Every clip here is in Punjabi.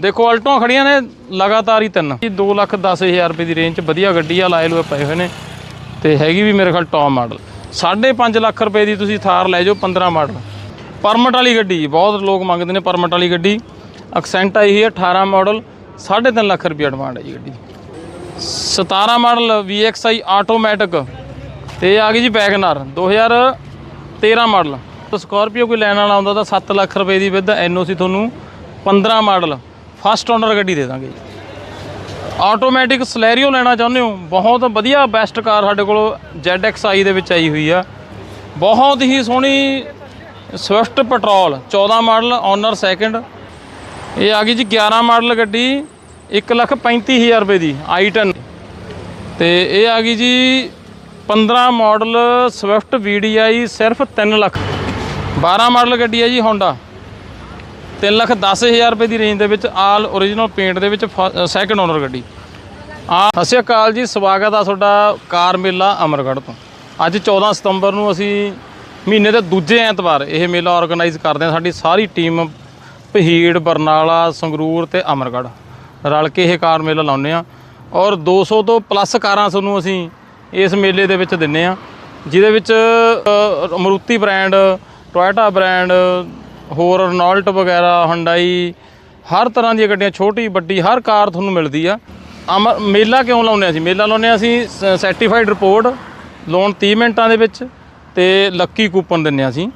ਦੇਖੋ ਅਲਟੋਆਂ ਖੜੀਆਂ ਨੇ ਲਗਾਤਾਰ ਹੀ ਤਿੰਨ। 2 ਲੱਖ 10000 ਰੁਪਏ ਦੀ ਰੇਂਜ 'ਚ ਵਧੀਆ ਗੱਡੀ ਆ ਲਾਏ ਲੋਏ ਪਏ ਹੋਏ ਨੇ ਤੇ ਹੈਗੀ ਵੀ ਮੇਰੇ ਖਿਆਲ ਟੌਪ ਮਾਡਲ 5.5 ਲੱਖ ਰੁਪਏ ਦੀ ਤੁਸੀਂ ਥਾਰ ਲੈ ਜਾਓ 15 ਮਾਡਲ ਪਰਮਟ ਵਾਲੀ ਗੱਡੀ ਜੀ, ਬਹੁਤ ਲੋਕ ਮੰਗਦੇ ਨੇ ਪਰਮਟ ਵਾਲੀ ਗੱਡੀ। ਐਕਸੈਂਟ ਆਈ ਹੋਈ ਹੈ 18 ਮਾਡਲ 3.5 ਲੱਖ ਰੁਪਏ ਡਿਮਾਂਡ ਹੈ ਜੀ ਗੱਡੀ। 17 ਮਾਡਲ VXI ਆਟੋਮੈਟਿਕ ਤੇ ਆ ਗਈ ਜੀ ਵੈਗਨਰ 2013 ਮਾਡਲ ਸਕਾਰਪੀਓ ਕੋਈ ਲੈਣ ਵਾਲਾ ਆਉਂਦਾ ਤਾਂ 7 ਲੱਖ ਰੁਪਏ ਦੀ ਵਿਦ ਐਨਓਸੀ ਤੁਹਾਨੂੰ 15 ਮਾਡਲ ਫਸਟ ਓਨਰ ਗੱਡੀ ਦੇ ਦਾਂਗੇ ਜੀ। ਆਟੋਮੈਟਿਕ ਸਲੈਰੀਓ ਲੈਣਾ ਚਾਹੁੰਦੇ ਹੋ? ਬਹੁਤ ਵਧੀਆ ਬੈਸਟ ਕਾਰ ਸਾਡੇ ਕੋਲ ZXi ਦੇ ਵਿੱਚ ਆਈ ਹੋਈ ਆ। ਬਹੁਤ ਹੀ ਸੋਹਣੀ Swift petrol 14 model owner second ਇਹ ਆ ਗਈ ਜੀ 11 ਮਾਡਲ ਗੱਡੀ 135000 ਰੁਪਏ ਦੀ i10 ਤੇ ਇਹ ਆ ਗਈ ਜੀ 15 ਮਾਡਲ ਸਵਿਫਟ VDI ਸਿਰਫ 3 ਲੱਖ। 12 ਮਾਡਲ ਗੱਡੀ ਹੈ ਜੀ ਹੋਂਡਾ 3 ਲੱਖ 10000 ਰੁਪਏ ਦੀ ਰੇਂਜ ਦੇ ਵਿੱਚ ਆਲ origignal ਪੇਂਟ ਦੇ ਵਿੱਚ ਸੈਕੰਡ ਓਨਰ ਗੱਡੀ। ਆ ਸਤਿ ਸ਼੍ਰੀ ਅਕਾਲ ਜੀ ਸਵਾਗਤ ਆ ਤੁਹਾਡਾ ਕਾਰ ਮੇਲਾ ਅਮਰਗੜ੍ਹ ਤੋਂ। ਅੱਜ 14 ਸਤੰਬਰ ਨੂੰ ਅਸੀਂ ਮਹੀਨੇ ਦੇ ਦੂਜੇ ਐਤਵਾਰ ਇਹ ਮੇਲਾ ਆਰਗੇਨਾਈਜ਼ ਕਰਦੇ ਹਾਂ। ਸਾਡੀ ਸਾਰੀ ਟੀਮ ਪਹੀੜ ਬਰਨਾਲਾ ਸੰਗਰੂਰ ਤੇ ਅਮਰਗੜ੍ਹ ਰਲ ਕੇ ਇਹ ਕਾਰ ਮੇਲਾ ਲਾਉਂਦੇ ਆ ਔਰ 200 ਤੋਂ ਪਲੱਸ ਕਾਰਾਂ ਤੁਹਾਨੂੰ ਅਸੀਂ ਇਸ ਮੇਲੇ ਦੇ ਵਿੱਚ ਦਿੰਨੇ ਆ ਜਿਹਦੇ ਵਿੱਚ ਅ, ਮਰੂਤੀ ਬ੍ਰਾਂਡ ਟੋਇਟਾ ਬ੍ਰਾਂਡ ਹੋਰ ਰਨੋਲਟ ਵਗੈਰਾ ਹੰਡਾਈ ਹਰ ਤਰ੍ਹਾਂ ਦੀਆਂ ਗੱਡੀਆਂ, ਛੋਟੀ, ਵੱਡੀ, ਹਰ ਕਾਰ ਤੁਹਾਨੂੰ ਮਿਲਦੀ ਆ। ਅਮ ਮੇਲਾ ਕਿਉਂ ਲਾਉਂਦੇ ਆ ਅਸੀਂ? ਮੇਲਾ ਲਾਉਂਦੇ ਆ ਅਸੀਂ ਸਰਟੀਫਾਈਡ ਰਿਪੋਰਟ ਲੋਨ 30 ਮਿੰਟਾਂ ਦੇ ਵਿੱਚ ਤੇ ਲੱਕੀ ਕੂਪਨ ਦਿੰਨੇ ਆ ਅਸੀਂ।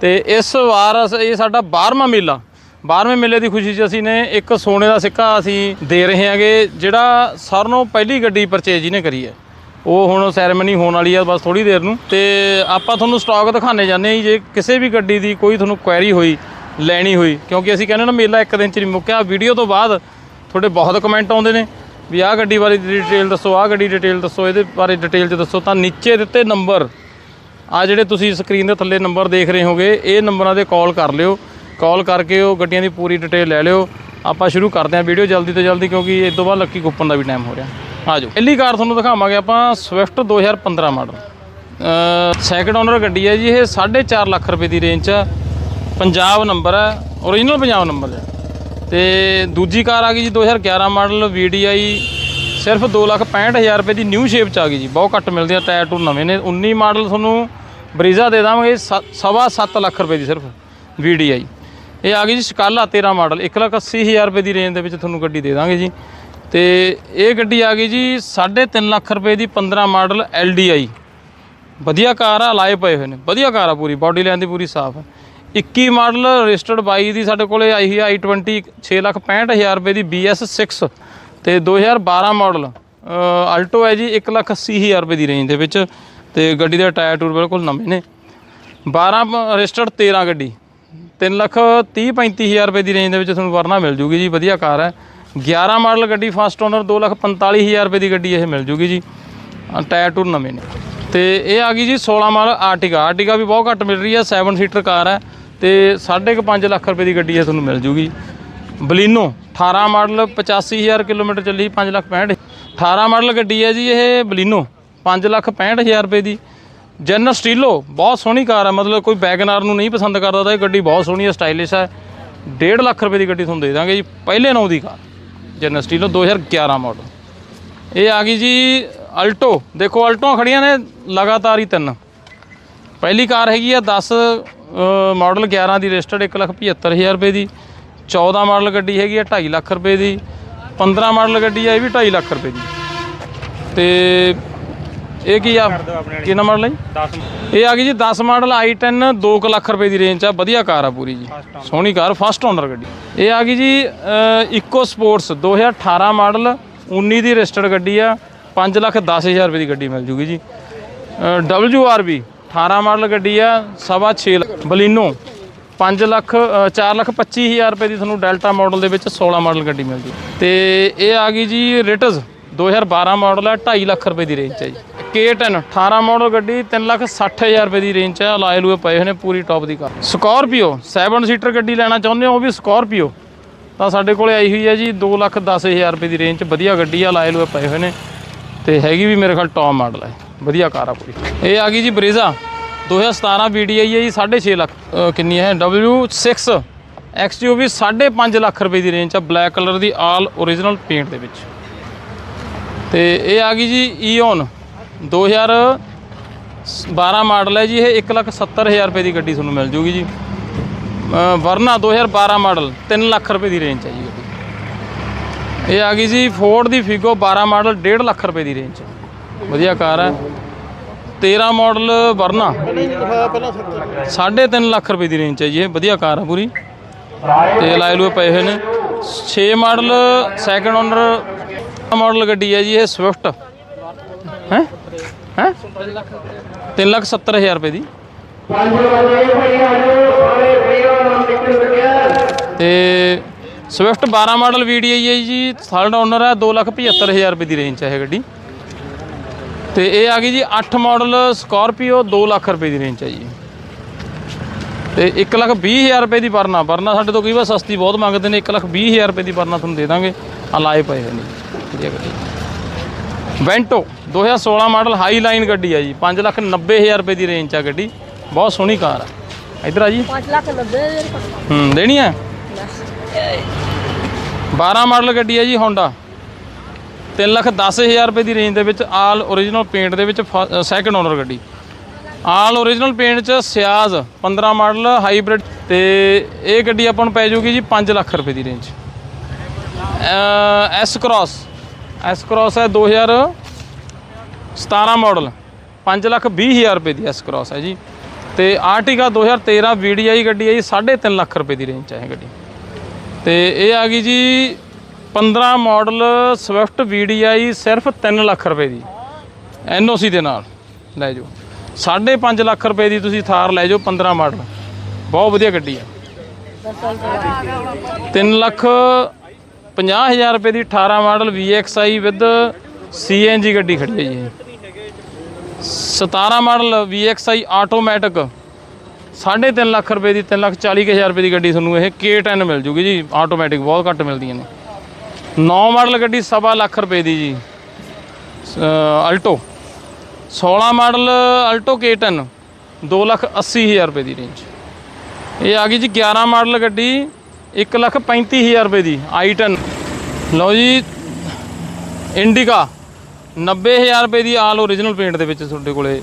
ਤੇ ਇਸ ਵਾਰ ਅਸ- ਇਹ ਸਾਡਾ 12ਵਾਂ ਮੇਲਾ। 12ਵੇਂ ਮੇਲੇ ਦੀ ਖੁਸ਼ੀ 'ਚ ਅਸੀਂ ਨੇ ਇੱਕ ਸੋਨੇ ਦਾ ਸਿੱਕਾ ਅਸੀਂ ਦੇ ਰਹੇ ਹਾਂਗੇ, ਜਿਹੜਾ ਸਾਰਿਆਂ ਨਾਲੋਂ ਪਹਿਲੀ ਗੱਡੀ ਪਰਚੇਜ ਜਿਹਨੇ ਕਰੀ ਹੈ। ਉਹ ਹੁਣ ਸੈਰੇਮਨੀ ਹੋਣ ਵਾਲੀ ਆ ਬਸ ਥੋੜੀ ਦੇਰ ਨੂੰ ਤੇ ਆਪਾਂ ਤੁਹਾਨੂੰ ਸਟਾਕ ਦਿਖਾਣੇ ਜਾਂਦੇ ਹਾਂ ਜੀ, ਜੇ ਕਿਸੇ ਵੀ ਗੱਡੀ ਦੀ ਕੋਈ ਤੁਹਾਨੂੰ ਕੁਐਰੀ ਹੋਈ ਲੈਣੀ ਹੋਈ ਕਿਉਂਕਿ ਅਸੀਂ ਕਹਿੰਦੇ ਨਾ ਮੇਲਾ ਇੱਕ ਦਿਨ ਚ ਨਹੀਂ ਮੁੱਕਿਆ ਵੀਡੀਓ ਤੋਂ ਬਾਅਦ ਤੁਹਾਡੇ ਬਹੁਤ ਕਮੈਂਟ ਆਉਂਦੇ ਨੇ ਵੀ ਆਹ ਗੱਡੀ ਬਾਰੇ ਡਿਟੇਲ ਦੱਸੋ ਆਹ ਗੱਡੀ ਡਿਟੇਲ ਦੱਸੋ ਇਹਦੇ ਬਾਰੇ ਡਿਟੇਲ ਚ ਦੱਸੋ ਤਾਂ ਨੀਚੇ ਦਿੱਤੇ ਨੰਬਰ ਆ ਜਿਹੜੇ ਤੁਸੀਂ ਸਕਰੀਨ ਦੇ ਥੱਲੇ ਨੰਬਰ ਦੇਖ ਰਹੇ ਹੋਗੇ ਇਹ ਨੰਬਰਾਂ ਤੇ ਕਾਲ ਕਰ ਲਿਓ। ਕਾਲ ਕਰਕੇ ਉਹ ਗੱਡੀਆਂ ਦੀ ਪੂਰੀ ਡਿਟੇਲ ਲੈ ਲਿਓ। ਆਪਾਂ ਸ਼ੁਰੂ ਕਰਦੇ ਹਾਂ ਵੀਡੀਓ ਜਲਦੀ ਤੋਂ ਜਲਦੀ ਕਿਉਂਕਿ ਇਸ ਤੋਂ ਬਾਅਦ ਲੱਕੀ ਕੂਪਨ ਦਾ ਵੀ ਟਾਈਮ ਹੋ ਰਿਹਾ। ਆ ਜਾਓ ਪਹਿਲੀ ਕਾਰ ਤੁਹਾਨੂੰ ਦਿਖਾਵਾਂਗੇ ਆਪਾਂ ਸਵਿਫਟ 2015 ਮਾਡਲ ਸੈਕਿੰਡ ਓਨਰ ਗੱਡੀ ਹੈ ਜੀ, ਇਹ 4.5 ਲੱਖ ਰੁਪਏ ਦੀ ਰੇਂਜ 'ਚ ਪੰਜਾਬ ਨੰਬਰ ਹੈ ਓਰੀਜਨਲ ਪੰਜਾਬ ਨੰਬਰ ਹੈ। ਤੇ ਦੂਜੀ ਕਾਰ ਆ ਗਈ ਜੀ 2011 ਮਾਡਲ VDI ਸਿਰਫ 265000 ਰੁਪਏ ਦੀ ਨਿਊ ਸ਼ੇਪ ਚ ਆ ਗਈ ਜੀ। ਬਹੁਤ ਘੱਟ ਮਿਲਦੀ ਆ ਟਾਇਰ ਟੂ ਨਵੇਂ ਨੇ। 19 ਮਾਡਲ ਤੁਹਾਨੂੰ ਬਰੀਜ਼ਾ ਦੇ ਦਾਂਗੇ ਸ- ਸਵਾ 7 ਲੱਖ ਰੁਪਏ ਦੀ ਸਿਰਫ VDI ਇਹ ਆ ਗਈ ਜੀ ਸਕਾਲਾ 13 ਮਾਡਲ 180000 ਰੁਪਏ ਦੀ ਰੇਂਜ ਦੇ ਵਿੱਚ ਤੁਹਾਨੂੰ ਗੱਡੀ ਦੇ ਦਾਂਗੇ ਜੀ। ਤੇ ਇਹ ਗੱਡੀ ਆ ਗਈ ਜੀ 3.5 ਲੱਖ ਰੁਪਏ ਦੀ 15 ਮਾਡਲ LDI ਵਧੀਆ ਕਾਰ ਆ ਲਾਏ ਪਏ ਹੋਏ ਨੇ। ਵਧੀਆ ਕਾਰ ਆ ਪੂਰੀ ਬਾਡੀ ਲਾਈਨ ਦੀ ਪੂਰੀ ਸਾਫ਼। ਹੈ 21 ਮਾਡਲ ਰਜਿਸਟਰਡ 22 ਦੀ ਸਾਡੇ ਕੋਲੇ ਆਈ ਹੋਈ ਆ i20 6,65,000 ਰੁਪਏ ਦੀ BS6 ਤੇ 2012 ਮਾਡਲ। ਆਲਟੋ ਹੈ ਜੀ 1,80,000 ਰੁਪਏ ਦੀ ਰੇਂਜ ਦੇ ਵਿੱਚ ਤੇ ਗੱਡੀ ਦੇ ਟਾਇਰ ਟੂਰ ਬਿਲਕੁਲ ਨਵੇਂ ਨੇ। 12 ਰਜਿਸਟਰਡ 13 ਗੱਡੀ। 3 ਲੱਖ 30 35000 ਰੁਪਏ ਦੀ ਰੇਂਜ ਦੇ ਵਿੱਚ ਤੁਹਾਨੂੰ ਵਰਨਾ ਮਿਲ ਜੂਗੀ ਜੀ ਵਧੀਆ ਕਾਰ ਹੈ। 11 ਮਾਡਲ ਗੱਡੀ ਫਸਟ ਓਨਰ 2 ਲੱਖ 45000 ਰੁਪਏ ਦੀ ਗੱਡੀ ਇਹ ਮਿਲ ਜੂਗੀ ਜੀ। ਟਾਇਰ ਟੂਰ ਨਵੇਂ ਨੇ। ਤੇ ਇਹ ਆ ਗਈ ਜੀ 16 ਮਾਡਲ ਆਰਟਿਕਾ ਆਰਟਿਕਾ ਵੀ ਬਹੁਤ ਘੱਟ ਮਿਲ ਰਹੀ ਹੈ 7 ਸੀਟਰ ਕਾਰ ਹੈ ਤੇ 5.5 ਲੱਖ ਰੁਪਏ ਦੀ ਗੱਡੀ ਇਹ ਤੁਹਾਨੂੰ ਮਿਲ ਜੂਗੀ। ਬਲੀਨੋ 18 ਮਾਡਲ 85000 ਕਿਲੋਮੀਟਰ ਚੱਲੀ 5 ਲੱਖ 65 18 ਮਾਡਲ ਗੱਡੀ ਹੈ ਜੀ ਇਹ ਬਲੀਨੋ 5 ਲੱਖ 65000 ਰੁਪਏ ਦੀ। ਜਨਰਲ ਸਟੀਲੋ, ਬਹੁਤ ਸੋਹਣੀ ਕਾਰ ਹੈ। ਮਤਲਬ ਕੋਈ ਵੈਗਨਾਰ ਨੂੰ ਨਹੀਂ ਪਸੰਦ ਕਰਦਾ ਤਾਂ ਇਹ ਗੱਡੀ ਬਹੁਤ ਸੋਹਣੀ ਹੈ, ਸਟਾਈਲਿਸ਼ ਹੈ। 1.5 ਲੱਖ ਰੁਪਏ ਦੀ ਗੱਡੀ ਤੁਹਾਨੂੰ ਦੇ ਦਾਂਗੇ ਜੀ, ਪਹਿਲੇ ਨੌ ਦੀ ਕਾਰ। ਜਨਰਲ ਸਟੀਲੋ 2011 ਮਾਡਲ ਇਹ ਆ ਗਈ ਜੀ ਅਲਟੋ। ਦੇਖੋ, ਅਲਟੋਆਂ ਖੜੀਆਂ ਨੇ ਲਗਾਤਾਰ ਹੀ ਤਿੰਨ। ਪਹਿਲੀ ਕਾਰ ਹੈਗੀ ਆ 10 ਮਾਡਲ 11 ਦੀ, ਰਜਿਸਟਰਡ 175000 ਰੁਪਏ ਦੀ। 14 ਮਾਡਲ ਗੱਡੀ ਹੈਗੀ ਆ 2.5 ਲੱਖ ਰੁਪਏ ਦੀ। 15 ਮਾਡਲ ਗੱਡੀ ਆ, ਇਹ ਵੀ 2.5 ਲੱਖ ਰੁਪਏ ਦੀ। ਤੇ ਇਹ ਕੀ ਆ? ਕਿੰਨਾ ਮਾਡਲ ਹੈ ਜੀ? 10 ਇਹ ਆ ਗਈ ਜੀ 10 ਮਾਡਲ i10 2 ਕੁ ਲੱਖ ਰੁਪਏ ਦੀ ਰੇਂਜ ਆ ਵਧੀਆ ਕਾਰ ਆ ਪੂਰੀ ਜੀ। ਸੋਹਣੀ ਕਾਰ ਫਸਟ ਓਨਰ ਗੱਡੀ। ਇਹ ਆ ਗਈ ਜੀ ਇਕੋ ਸਪੋਰਟਸ 2018 ਮਾਡਲ 19 ਦੀ ਰਜਿਸਟਰਡ ਗੱਡੀ ਆ 5 ਲੱਖ 10000 ਰੁਪਏ ਦੀ ਗੱਡੀ ਮਿਲ ਜੂਗੀ ਜੀ। WRB 18 ਮਾਡਲ ਗੱਡੀ ਆ ਸਵਾ 6 ਲੱਖ ਬਲੀਨੋ 5 ਲੱਖ 4 ਲੱਖ 25000 ਰੁਪਏ ਦੀ ਤੁਹਾਨੂੰ ਡੈਲਟਾ ਮਾਡਲ ਦੇ ਵਿੱਚ 16 ਮਾਡਲ ਗੱਡੀ ਮਿਲ ਜੂ। ਤੇ ਇਹ ਆ ਗਈ ਜੀ ਰਿਟਸ 2012 ਮਾਡਲ ਹੈ 2.5 ਲੱਖ ਰੁਪਏ ਦੀ ਰੇਂਜ 'ਚ ਹੈ ਜੀ। K10 18 ਮਾਡਲ ਗੱਡੀ 3 ਲੱਖ 60000 ਰੁਪਏ ਦੀ ਰੇਂਜ 'ਚ ਹੈ ਲਾਏ ਲੂਏ ਪਏ ਹੋਏ ਨੇ ਪੂਰੀ ਟੌਪ ਦੀ ਕਾਰ। ਸਕਾਰਪੀਓ 7 ਸੀਟਰ ਗੱਡੀ ਲੈਣਾ ਚਾਹੁੰਦੇ ਹੋ ਉਹ ਵੀ ਸਕਾਰਪੀਓ ਤਾਂ ਸਾਡੇ ਕੋਲੇ ਆਈ ਹੋਈ ਹੈ ਜੀ 2 ਲੱਖ 10000 ਰੁਪਏ ਦੀ ਰੇਂਜ 'ਚ ਵਧੀਆ ਗੱਡੀ ਆ, ਲਾਏ ਲੂਏ ਪਏ ਹੋਏ ਨੇ। ਤੇ ਹੈਗੀ ਵੀ ਮੇਰੇ ਖਿਆਲ ਟੌਪ ਮਾਡਲ ਹੈ ਵਧੀਆ ਕਾਰ ਆ ਪੂਰੀ। ਇਹ ਆ ਗਈ ਜੀ ਬਰੇਜ਼ਾ 2017 VDI ਹੈ ਜੀ 6.5 ਲੱਖ ਕਿੰਨੀ ਹੈ? W6 XUV 5.5 ਲੱਖ ਰੁਪਏ ਦੀ ਰੇਂਜ 'ਚ ਬਲੈਕ ਕਲਰ ਦੀ ਆਲ ਓਰੀਜਨਲ ਪੇਂਟ ਦੇ ਵਿੱਚ। ਤੇ ਇਹ ਆ ਗਈ ਜੀ e ਈਓਨ 2012 ਮਾਡਲ ਹੈ ਜੀ ਇਹ 1,70,000 ਰੁਪਏ ਦੀ ਗੱਡੀ ਤੁਹਾਨੂੰ ਮਿਲ ਜੂਗੀ ਜੀ। ਅ, ਵਰਨਾ 2012 ਮਾਡਲ 3 ਲੱਖ ਰੁਪਏ ਦੀ ਰੇਂਜ ਹੈ ਜੀ ਗੱਡੀ। ਇਹ ਆ ਗਈ ਜੀ ਫੋਰਡ ਦੀ ਫਿਗੋ 12 ਮਾਡਲ 1.5 ਲੱਖ ਰੁਪਏ ਦੀ ਰੇਂਜ ਵਧੀਆ ਕਾਰ ਹੈ। 13 ਮਾਡਲ ਵਰਨਾ 3.5 ਲੱਖ ਰੁਪਏ ਦੀ ਰੇਂਜ ਹੈ ਜੀ ਇਹ ਵਧੀਆ ਕਾਰ ਹੈ ਪੂਰੀ। ਤੇ ਲਾਏ ਲੂਏ ਪਏ ਹੋਏ ਨੇ। 6 ਮਾਡਲ ਸੈਕੰਡ ਓਨਰ ਮਾਡਲ ਗੱਡੀ ਹੈ ਜੀ ਇਹ ਸਵਿਫਟ ਹੈ? ਹੈ? 3 ਲੱਖ 70 ਹਜ਼ਾਰ ਰੁਪਏ ਦੀ। ਤੇ ਸਵਿਫਟ 12 ਮਾਡਲ VDI ਹੈ ਜੀ ਥਰਡ ਓਨਰ ਹੈ 2 ਲੱਖ 75 ਹਜ਼ਾਰ ਰੁਪਏ ਦੀ ਰੇਂਜ 'ਚ ਹੈ ਗੱਡੀ। ਤੇ ਇਹ ਆ ਗਈ ਜੀ 8 ਮਾਡਲ ਸਕਾਰਪੀਓ 2 ਲੱਖ ਰੁਪਏ ਦੀ ਰੇਂਜ 'ਚ ਹੈ ਜੀ। ਤੇ 1 ਲੱਖ 20 ਹਜ਼ਾਰ ਰੁਪਏ ਦੀ ਵਰਨਾ ਵਰਨਾ ਸਾਡੇ ਤੋਂ ਕਈ ਵਾਰ ਸਸਤੀ ਬਹੁਤ ਮੰਗਦੇ ਨੇ 1 ਲੱਖ 20 ਹਜ਼ਾਰ ਰੁਪਏ ਦੀ ਵਰਨਾ ਤੁਹਾਨੂੰ ਦੇ ਦਾਂਗੇ। ਆ ਲਾਏ ਪਏ ਹੋਏ ਨੇ ਜੀ ਗੱਡੀ। ਵੈਂਟੋ 2016 ਮਾਡਲ ਹਾਈ ਲਾਈਨ ਗੱਡੀ ਆ ਜੀ। 590000 ਰੁਪਏ ਦੀ ਰੇਂਜ ਚ ਆ ਗੱਡੀ। ਬਹੁਤ ਸੋਹਣੀ ਕਾਰ ਆ। ਇਧਰ ਆ ਜੀ। 590000 ਹੂੰ ਦੇਣੀ ਆ? 12 ਮਾਡਲ ਗੱਡੀ ਆ ਜੀ ਹੋਂਡਾ ਹਜ਼ਾਰ ਰੁਪਏ ਦੀ ਰੇਂਜ ਦੇ ਵਿੱਚ ਆਲ origignal ਪੇਂਟ ਦੇ ਵਿੱਚ ਸੈਕੰਡ ਓਨਰ ਗੱਡੀ। ਆਲ origignal ਪੇਂਟ ਚ ਸਿਆਜ਼ 15 ਮਾਡਲ ਹਾਈਬ੍ਰਿਡ ਤੇ ਇਹ ਗੱਡੀ ਆਪਾਂ ਨੂੰ ਪੈ ਜੂਗੀ ਜੀ 5 ਲੱਖ ਰੁਪਏ ਦੀ range S Cross S Cross ਹੈ 2017 ਮਾਡਲ 5 ਲੱਖ 20 ਹਜ਼ਾਰ ਰੁਪਏ ਦੀ ਐਸ ਕ੍ਰੋਸ ਹੈ ਜੀ। ਤੇ ਆਰਟਿਕਾ 2013 ਵੀਡੀਆਈ ਗੱਡੀ ਹੈ ਜੀ 3.5 ਲੱਖ ਰੁਪਏ ਦੀ ਰੇਂਜ ਹੈ ਗੱਡੀ। ਤੇ ਇਹ ਆ ਗਈ ਜੀ 15 ਮਾਡਲ ਸਵਿਫਟ ਵੀਡੀਆਈ ਸਿਰਫ 3 ਲੱਖ ਰੁਪਏ ਦੀ। ਐਨਓਸੀ ਦੇ ਨਾਲ ਲੈ ਜਾਓ। 5.5 ਲੱਖ ਰੁਪਏ ਦੀ ਤੁਸੀਂ ਥਾਰ ਲੈ ਜਾਓ 15 ਮਾਡਲ ਬਹੁਤ ਵਧੀਆ ਗੱਡੀ ਹੈ। 3 ਲੱਖ 50 ਹਜ਼ਾਰ ਰੁਪਏ ਦੀ 18 ਮਾਡਲ VXI ਵਿਦ CNG ਗੱਡੀ ਖੜੀ ਹੈ ਜੀ ਇਹ। 17 ਮਾਡਲ VXI ਆਟੋਮੈਟਿਕ 3.5 ਲੱਖ ਰੁਪਏ ਦੀ 3 ਲੱਖ 40 ਕੁ ਹਜ਼ਾਰ ਰੁਪਏ ਦੀ ਗੱਡੀ ਤੁਹਾਨੂੰ ਇਹ K10 ਮਿਲ ਜੂਗੀ ਜੀ ਆਟੋਮੈਟਿਕ ਬਹੁਤ ਘੱਟ ਮਿਲਦੀਆਂ ਨੇ। 9 ਮਾਡਲ ਗੱਡੀ ਸਵਾ ਲੱਖ ਰੁਪਏ ਦੀ ਜੀ। Alto 16 model Alto K10 2 lakh 80 ਹਜ਼ਾਰ ਰੁਪਏ ਦੀ ਰੇਂਜ ਇਹ ਆ ਗਈ ਜੀ 11 ਮਾਡਲ ਗੱਡੀ 1 ਲੱਖ 35 ਹਜ਼ਾਰ ਰੁਪਏ ਦੀ i10 ਲਓ ਜੀ, ਇੰਡੀਕਾ। 90 ਹਜ਼ਾਰ ਰੁਪਏ ਦੀ ਆਲ ਓਰੀਜਨਲ ਪੇਂਟ ਦੇ ਵਿੱਚ ਤੁਹਾਡੇ ਕੋਲੇ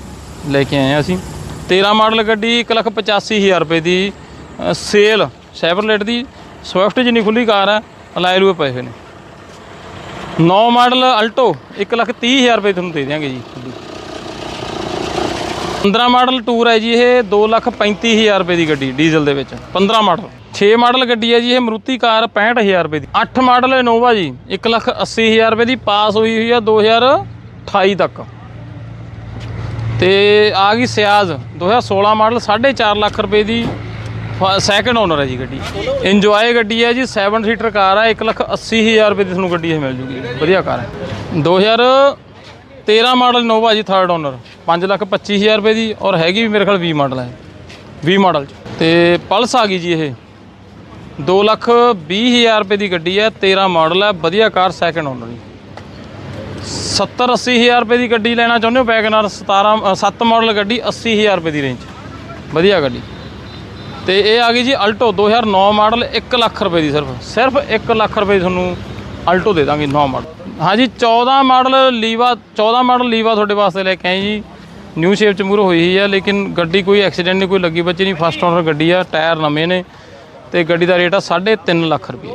ਲੈ ਕੇ ਆਏ ਆ ਅਸੀਂ। 13 ਮਾਡਲ ਗੱਡੀ 1 ਲੱਖ 85 ਹਜ਼ਾਰ ਰੁਪਏ ਦੀ ਸੇਲ ਸ਼ੈਵਰਲੇਟ ਦੀ। ਸਵਿਫਟ ਜਿੰਨੀ ਖੁੱਲੀ ਕਾਰ ਹੈ ਅਲਾਏ ਰੂਏ ਪਏ ਹੋਏ ਨੇ। 9 ਮਾਡਲ ਅਲਟੋ 1 ਲੱਖ 30 ਹਜ਼ਾਰ ਰੁਪਏ ਤੁਹਾਨੂੰ ਦੇ ਦਿਆਂਗੇ ਜੀ। ਖੁੱਲੀ 15 ਮਾਡਲ ਟੂਰ ਹੈ ਜੀ ਇਹ 2 ਲੱਖ 35 ਹਜ਼ਾਰ ਰੁਪਏ ਦੀ ਗੱਡੀ ਡੀਜ਼ਲ ਦੇ ਵਿੱਚ। 15 ਮਾਡਲ। 6 ਮਾਡਲ ਗੱਡੀ ਹੈ ਜੀ, ਇਹ ਮਰੂਤੀ ਕਾਰ 65 ਹਜ਼ਾਰ ਰੁਪਏ ਦੀ। 8 ਮਾਡਲ ਇਨੋਵਾ ਜੀ 1 ਲੱਖ 80 ਹਜ਼ਾਰ ਰੁਪਏ ਦੀ, ਪਾਸ ਹੋਈ ਹੋਈ ਆ 2028 ਤੱਕ। ਤੇ ਆ ਗਈ ਸਿਆਜ਼ 2016 ਮਾਡਲ 4.5 ਲੱਖ ਰੁਪਏ ਦੀ ਸੈਕੰਡ ਓਨਰ ਹੈ ਜੀ ਗੱਡੀ। ਇੰਜੋਏ ਗੱਡੀ ਹੈ ਜੀ 7 ਸੀਟਰ ਕਾਰ ਹੈ 1 ਲੱਖ 80 ਹਜ਼ਾਰ ਰੁਪਏ ਦੀ ਤੁਹਾਨੂੰ ਗੱਡੀ ਇਹ ਮਿਲ ਜੂਗੀ। ਵਧੀਆ ਕਾਰ ਹੈ 2013 ਮਾਡਲ ਨੋਵਾ ਜੀ ਥਰਡ ਓਨਰ 5 ਲੱਖ 25 ਹਜ਼ਾਰ ਰੁਪਏ ਦੀ, ਔਰ ਹੈਗੀ ਵੀ ਮੇਰੇ ਖਿਆਲ 20 ਮਾਡਲ ਹੈ 20 ਮਾਡਲ ਚ। ਤੇ ਪਲਸ ਆ ਗਈ ਜੀ ਇਹ। 2 ਲੱਖ 20 ਹਜ਼ਾਰ ਰੁਪਏ ਦੀ ਗੱਡੀ ਹੈ 13 ਮਾਡਲ ਹੈ, ਵਧੀਆ ਕਾਰ ਸੈਕੰਡ ਓਨਰ ਜੀ। 70 80 ਹਜ਼ਾਰ ਰੁਪਏ ਦੀ ਗੱਡੀ ਲੈਣਾ ਚਾਹੁੰਦੇ ਹੋ, ਵੈਗਨਰ 17 7 ਮਾਡਲ ਗੱਡੀ 80 ਹਜ਼ਾਰ ਰੁਪਏ ਦੀ ਰੇਂਜ ਵਧੀਆ ਗੱਡੀ। ਤੇ ਇਹ ਆ ਗਈ ਜੀ ਅਲਟੋ 2009 ਮਾਡਲ 1 ਲੱਖ ਰੁਪਏ ਦੀ ਸਿਰਫ। ਸਿਰਫ 1 ਲੱਖ ਰੁਪਏ ਦੀ ਤੁਹਾਨੂੰ ਅਲਟੋ ਦੇ ਦਾਂਗੇ 9 ਮਾਡਲ। ਹਾਂਜੀ 14 ਮਾਡਲ ਲੀਵਾ 14 ਮਾਡਲ ਲੀਵਾ ਤੁਹਾਡੇ ਵਾਸਤੇ ਲੈ ਕੇ ਆਏ ਜੀ। ਨਿਊ ਸ਼ੇਪ ਚ ਮੂਰ ਹੋਈ ਹੀ ਹੈ, ਲੇਕਿਨ ਗੱਡੀ ਕੋਈ ਐਕਸੀਡੈਂਟ ਨਹੀਂ, ਕੋਈ ਲੱਗੀ ਬੱਚੀ ਨਹੀਂ ਫਸਟ ਓਨਰ ਗੱਡੀ ਆ, ਟਾਇਰ ਨਵੇਂ ਨੇ। ਤੇ ਗੱਡੀ ਦਾ ਰੇਟ ਆ 3.5 ਲੱਖ ਰੁਪਏ।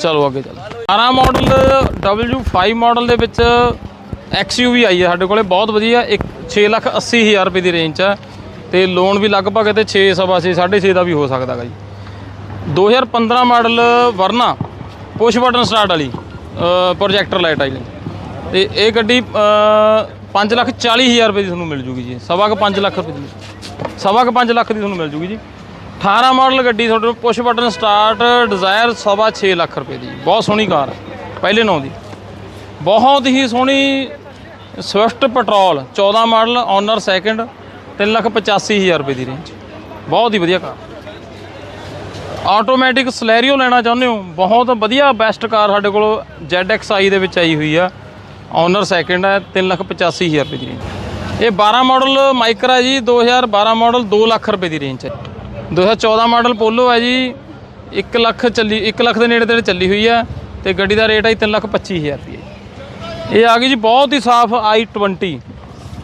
ਚਲੋ ਅੱਗੇ ਚੱਲ। 12 ਮਾਡਲ W5 ਮਾਡਲ ਦੇ ਵਿੱਚ XUV ਆਈ ਹੈ ਸਾਡੇ ਕੋਲੇ, ਬਹੁਤ ਵਧੀਆ। ਇੱਕ 6 ਲੱਖ 80 ਹਜ਼ਾਰ ਰੁਪਏ ਦੀ ਰੇਂਜ 'ਚ ਹੈ ਤੇ ਲੋਨ ਵੀ ਲਗਭਗ ਤੇ 6 ਸਵਾ 6 6.5 ਦਾ ਵੀ ਹੋ ਸਕਦਾ ਗਾ ਜੀ। 2015 model Verna push button start ਵਾਲੀ ਪ੍ਰੋਜੈਕਟਰ ਲਾਈਟ ਵਾਲੀ। ਤੇ ਇਹ ਗੱਡੀ 5 ਲੱਖ 40 ਹਜ਼ਾਰ ਰੁਪਏ ਦੀ ਤੁਹਾਨੂੰ ਮਿਲ ਜੂਗੀ ਜੀ। ਸਵਾ ਕੁ 5 ਲੱਖ ਰੁਪਏ ਦੀ। ਸਵਾ ਕੁ 5 ਲੱਖ ਦੀ ਤੁਹਾਨੂੰ ਮਿਲ ਜੂਗੀ ਜੀ। 18 ਮਾਡਲ ਗੱਡੀ ਤੁਹਾਡੇ ਨੂੰ ਪੁਸ਼ ਬਟਨ ਸਟਾਰਟ ਡਿਜ਼ਾਇਰ ਸਵਾ 6 ਲੱਖ ਰੁਪਏ ਦੀ। ਬਹੁਤ ਸੋਹਣੀ ਕਾਰ ਹੈ, ਪਹਿਲੇ ਨੌ ਦੀ। ਬਹੁਤ ਹੀ ਸੋਹਣੀ Swift petrol 14 model owner second 3 lakh 85 ਹਜ਼ਾਰ ਰੁਪਏ ਦੀ ਰੇਂਜ ਬਹੁਤ ਹੀ ਵਧੀਆ ਕਾਰ। ਆਟੋਮੈਟਿਕ ਸਲੈਰੀਓ ਲੈਣਾ ਚਾਹੁੰਦੇ ਹੋ? ਬਹੁਤ ਵਧੀਆ ਬੈਸਟ ਕਾਰ ਸਾਡੇ ਕੋਲ ZXi ਦੇ ਵਿੱਚ ਆਈ ਹੋਈ ਆ। ਓਨਰ ਸੈਕਿੰਡ ਹੈ 3 ਲੱਖ 85 ਹਜ਼ਾਰ ਰੁਪਏ ਦੀ ਰੇਂਜ ਇਹ 12 ਮਾਡਲ ਮਾਈਕਰਾ ਜੀ 2012 ਮਾਡਲ 2 ਲੱਖ ਰੁਪਏ ਦੀ ਰੇਂਜ ਹੈ। 2014 ਮਾਡਲ ਪੋਲੋ ਹੈ ਜੀ। 1 ਲੱਖ ਚੱਲੀ 1 ਲੱਖ ਦੇ ਨੇੜੇ ਤੇੜੇ ਚੱਲੀ ਹੋਈ ਹੈ ਤੇ ਗੱਡੀ ਦਾ ਰੇਟ ਹੈ 3 ਲੱਖ 25000 ਰੁਪਏ ਇਹ ਆ ਗਈ ਜੀ ਬਹੁਤ ਹੀ ਸਾਫ਼ i20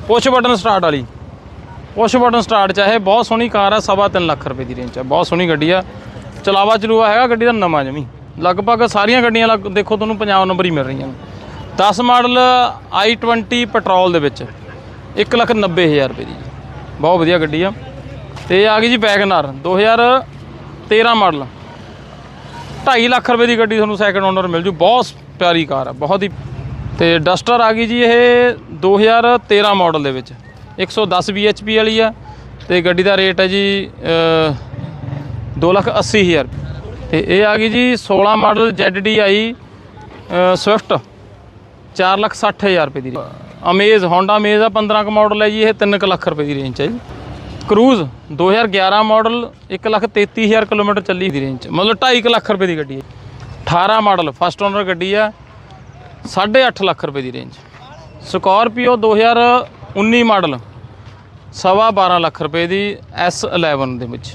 ਪੁਸ਼ ਬਟਨ ਸਟਾਰਟ ਵਾਲੀ। ਪੁਸ਼ ਬਟਨ ਸਟਾਰਟ ਚ ਆ ਇਹ ਬਹੁਤ ਸੋਹਣੀ ਕਾਰ ਆ ਸਵਾ ਤਿੰਨ ਲੱਖ ਰੁਪਏ ਦੀ ਰੇਂਜ ਚ ਆ, ਬਹੁਤ ਸੋਹਣੀ ਗੱਡੀ ਆ। ਚਲਾਵਾ ਚਲੂਆ ਹੈਗਾ ਗੱਡੀ ਦਾ ਨਵਾਂ ਜਮੀ। ਲਗਭਗ ਸਾਰੀਆਂ ਗੱਡੀਆਂ ਲੱਗ- ਦੇਖੋ ਤੁਹਾਨੂੰ ਪੰਜਾਬ ਨੰਬਰ ਹੀ ਮਿਲ ਰਹੀਆਂ ਨੇ। 10 ਮਾਡਲ i20 ਪੈਟਰੋਲ ਦੇ ਵਿੱਚ। 1 ਲੱਖ 90 ਹਜ਼ਾਰ ਰੁਪਏ ਦੀ। ਬਹੁਤ ਵਧੀਆ ਗੱਡੀ ਆ। ਤੇ ਇਹ ਆ ਗਈ ਜੀ ਵੈਗਨਾਰ 2013 ਮਾਡਲ। 2.5 ਲੱਖ ਰੁਪਏ ਦੀ ਗੱਡੀ ਤੁਹਾਨੂੰ ਸੈਕੰਡ ਓਨਰ ਮਿਲ ਜੂ, ਬਹੁਤ ਪਿਆਰੀ ਕਾਰ ਹੈ ਬਹੁਤ ਹੀ ਤੇ ਡਸਟਰ ਆ ਗਈ ਜੀ ਇਹ 2013 ਮਾਡਲ ਦੇ ਵਿੱਚ। 110 bhp ਵਾਲੀ ਆ, ਤੇ ਗੱਡੀ ਦਾ ਰੇਟ ਹੈ ਜੀ ਦੋ ਲੱਖ ਅੱਸੀ ਹਜ਼ਾਰ। ਤੇ ਇਹ ਆ ਗਈ ਜੀ 16 ਮਾਡਲ ZDI ਸਵਿਫਟ 4 ਲੱਖ 60 ਹਜ਼ਾਰ ਰੁਪਏ ਦੀ। ਅਮੇਜ਼ ਹੋਂਡਾ ਅਮੇਜ਼ ਆ 15 ਕ ਮਾਡਲ ਹੈ ਜੀ, ਇਹ 3 ਕ ਲੱਖ ਰੁਪਏ ਦੀ ਰੇਂਜ 'ਚ ਹੈ ਜੀ। ਕਰੂਜ਼ 2011 ਮਾਡਲ 1 ਲੱਖ 33 ਹਜ਼ਾਰ ਕਿਲੋਮੀਟਰ ਚੱਲੀ ਦੀ ਰੇਂਜ 'ਚ। ਮਤਲਬ 2.5 ਲੱਖ ਰੁਪਏ ਦੀ ਗੱਡੀ ਹੈ। 18 ਮਾਡਲ ਫਸਟ ਓਨਰ ਗੱਡੀ ਆ 8.5 ਲੱਖ ਰੁਪਏ ਦੀ ਰੇਂਜ ਸਕਾਰਪੀਓ 2019 ਮਾਡਲ ਸਵਾ 12 ਲੱਖ ਰੁਪਏ ਦੀ S11 ਦੇ ਵਿੱਚ।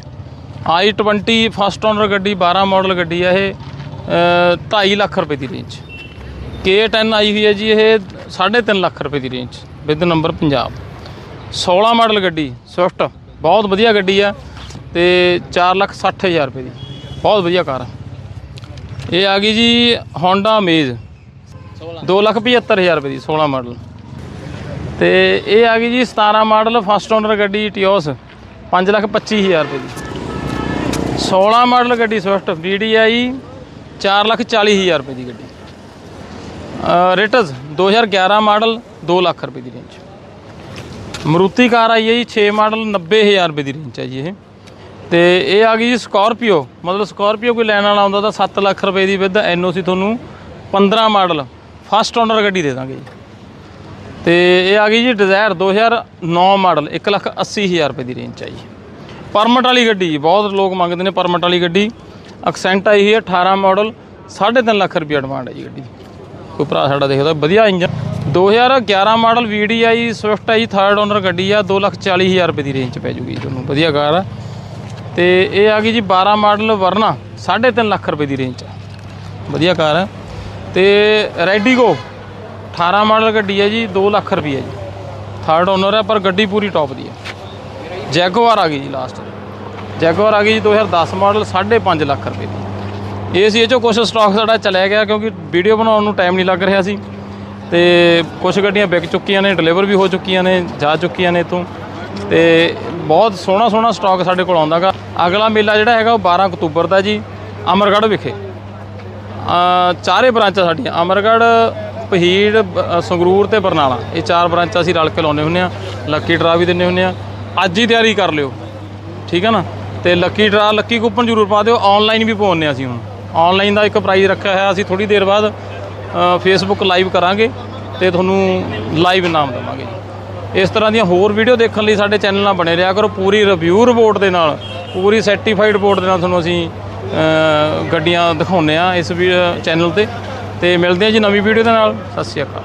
i20 ਫਸਟ ਓਨਰ ਗੱਡੀ 12 ਮਾਡਲ ਗੱਡੀ ਆ ਇਹ 2.5 ਲੱਖ ਰੁਪਏ ਦੀ ਰੇਂਜ K10 ਆਈ ਹੋਈ ਹੈ ਜੀ ਇਹ 3.5 ਲੱਖ ਰੁਪਏ ਦੀ range with number Punjab. 16 model ਗੱਡੀ ਸਵਿਫਟ ਬਹੁਤ ਵਧੀਆ ਗੱਡੀ ਆ ਤੇ 4 ਲੱਖ 60 ਹਜ਼ਾਰ ਰੁਪਏ ਦੀ। ਬਹੁਤ ਵਧੀਆ ਕਾਰ ਆ। ਇਹ ਆ ਗਈ ਜੀ Honda Amaze 2 ਲੱਖ 75 ਹਜ਼ਾਰ ਰੁਪਏ ਦੀ 16 ਮਾਡਲ। ਤੇ ਇਹ ਆ ਗਈ ਜੀ 17 ਮਾਡਲ ਫਸਟ ਓਨਰ ਗੱਡੀ ਟਿਓਸ 5 ਲੱਖ 25 ਹਜ਼ਾਰ ਰੁਪਏ ਦੀ। 16 ਮਾਡਲ ਗੱਡੀ ਸਵਿਫਟ VDI 4 ਲੱਖ 40 ਹਜ਼ਾਰ ਰੁਪਏ ਦੀ ਗੱਡੀ। ਰੇਟਸ 2011 ਮਾਡਲ 2 ਲੱਖ ਰੁਪਏ ਦੀ ਰੇਂਜ ਮਰੂਤੀ ਕਾਰ ਆਈ ਹੈ ਜੀ 6 ਮਾਡਲ 90000 ਰੁਪਏ ਦੀ ਰੇਂਜ ਹੈ ਜੀ ਇਹ। ਤੇ ਇਹ ਆ ਗਈ ਜੀ ਸਕਾਰਪੀਓ ਮਤਲਬ ਸਕਾਰਪੀਓ ਕੋਈ ਲੈਣ ਵਾਲਾ ਆਉਂਦਾ ਤਾਂ 7 ਲੱਖ ਰੁਪਏ ਦੀ ਵਿਦ ਐਨਓਸੀ ਤੁਹਾਨੂੰ 15 ਮਾਡਲ ਫਸਟ ਓਨਰ ਗੱਡੀ ਦੇ ਦਾਂਗੇ ਜੀ। ਤੇ ਇਹ ਆ ਗਈ ਜੀ ਡਿਜ਼ਾਇਰ 2009 ਮਾਡਲ 1 ਲੱਖ 80 ਹਜ਼ਾਰ ਰੁਪਏ ਦੀ ਰੇਂਜ ਚ ਆ ਜੀ। ਪਰਮਟ ਵਾਲੀ ਗੱਡੀ ਜੀ, ਬਹੁਤ ਲੋਕ ਮੰਗਦੇ ਨੇ ਪਰਮਟ ਵਾਲੀ ਗੱਡੀ। ਐਕਸੈਂਟ ਆਈ ਹੋਈ ਹੈ 18 ਮਾਡਲ 3.5 ਲੱਖ ਰੁਪਏ ਡਿਮਾਂਡ ਹੈ ਜੀ ਗੱਡੀ। ਕੋਈ ਭਰਾ ਸਾਡਾ ਦੇਖਦਾ ਵਧੀਆ ਇੰਜਨ 2011 ਮਾਡਲ VDI ਸਵਿਫਟ ਹੈ ਜੀ ਥਰਡ ਓਨਰ ਗੱਡੀ ਆ 2 ਲੱਖ 40 ਹਜ਼ਾਰ ਰੁਪਏ ਦੀ ਰੇਂਜ ਚ ਪੈ ਜੂਗੀ ਤੁਹਾਨੂੰ। ਵਧੀਆ ਕਾਰ ਆ। ਤੇ ਇਹ ਆ ਗਈ ਜੀ 12 ਮਾਡਲ ਵਰਨਾ 3.5 ਲੱਖ ਰੁਪਏ ਦੀ ਰੇਂਜ ਚ ਵਧੀਆ ਕਾਰ ਹੈ ਤੇ ਰੈਡੀਗੋ 18 ਮਾਡਲ ਗੱਡੀ ਹੈ ਜੀ 2 ਲੱਖ ਰੁਪਏ ਜੀ। ਥਰਡ ਓਨਰ ਹੈ ਪਰ ਗੱਡੀ ਪੂਰੀ ਟੌਪ ਦੀ ਹੈ ਜੈਗੁਆਰ ਆ ਗਈ ਜੀ ਲਾਸਟ ਜੈਗੁਆਰ ਆ ਗਈ ਜੀ 2010 ਮਾਡਲ 5.5 ਲੱਖ ਰੁਪਏ ਦੀ। ਇਹ ਸੀ ਇਹ ਚੋਂ ਕੁਝ ਸਟਾਕ ਸਾਡਾ ਚਲਿਆ ਗਿਆ ਕਿਉਂਕਿ ਵੀਡੀਓ ਬਣਾਉਣ ਨੂੰ ਟਾਈਮ ਨਹੀਂ ਲੱਗ ਰਿਹਾ ਸੀ। ਤੇ ਕੁਝ ਗੱਡੀਆਂ ਵਿਕ ਚੁੱਕੀਆਂ ਨੇ ਡਿਲੀਵਰ ਵੀ ਹੋ ਚੁੱਕੀਆਂ ਨੇ, ਜਾ ਚੁੱਕੀਆਂ ਨੇ ਇੱਥੋਂ। ਤੇ ਬਹੁਤ ਸੋਹਣਾ ਸੋਹਣਾ ਸਟਾਕ ਸਾਡੇ ਕੋਲ ਆਉਂਦਾਗਾ ਅਗਲਾ ਮੇਲਾ ਜਿਹੜਾ ਹੈਗਾ ਉਹ 12 ਅਕਤੂਬਰ ਦਾ ਜੀ, ਅਮਰਗੜ੍ਹ ਵਿਖੇ। ਚਾਰੇ ਬ੍ਰਾਂਚਾਂ ਸਾਡੀਆਂ, ਅਮਰਗੜ੍ਹ ਪਹੀੜ ਬ- ਸੰਗਰੂਰ ਤੇ ਬਰਨਾਲਾ। ਇਹ ਚਾਰ ਬ੍ਰਾਂਚਾਂ ਅਸੀਂ ਰਲ ਕੇ ਲਾਉਂਦੇ ਹੁੰਦੇ ਆ ਲੱਕੀ ਡਰਾ ਵੀ ਦਿੰਦੇ ਹੁੰਦੇ ਆ ਅੱਜ ਹੀ ਤਿਆਰੀ ਕਰ ਲਿਓ। ਠੀਕ ਹੈ ਨਾ? ਤੇ ਲੱਕੀ ਡਰਾ ਲੱਕੀ ਕੂਪਨ ਜ਼ਰੂਰ ਪਾ ਦਿਓ। ਆਨਲਾਈਨ ਵੀ ਪਾਉਂਦੇ ਹਾਂ ਅਸੀਂ ਹੁਣ। ਆਨਲਾਈਨ ਦਾ ਇੱਕ ਪ੍ਰਾਈਜ਼ ਰੱਖਿਆ ਹੋਇਆ ਅਸੀਂ ਥੋੜੀ ਦੇਰ ਬਾਅਦ। ਫੇਸਬੁੱਕ ਲਾਈਵ ਕਰਾਂਗੇ ਤੇ ਤੁਹਾਨੂੰ ਲਾਈਵ ਇਨਾਮ ਦੇਵਾਂਗੇ ਜੀ। ਇਸ ਤਰ੍ਹਾਂ ਦੀਆਂ ਹੋਰ ਵੀਡੀਓ ਦੇਖਣ ਲਈ ਸਾਡੇ ਚੈਨਲ ਨਾਲ ਬਣੇ ਰਿਹਾ ਕਰੋ। ਪੂਰੀ ਰਿਵਿਊ ਰਿਪੋਰਟ ਦੇ ਨਾਲ, ਪੂਰੀ ਸਰਟੀਫਾਈਡ ਰਿਪੋਰਟ ਦੇ ਨਾਲ ਤੁਹਾਨੂੰ ਅਸੀਂ ਗੱਡੀਆਂ ਦਿਖਾਉਂਦੇ ਆ ਇਸ ਵੀ ਚੈਨਲ ਤੇ। ਤੇ ਮਿਲਦੇ ਆ ਜੀ ਨਵੀਂ ਵੀਡੀਓ ਦੇ ਨਾਲ। ਸਤਿ ਸ਼੍ਰੀ ਅਕਾਲ।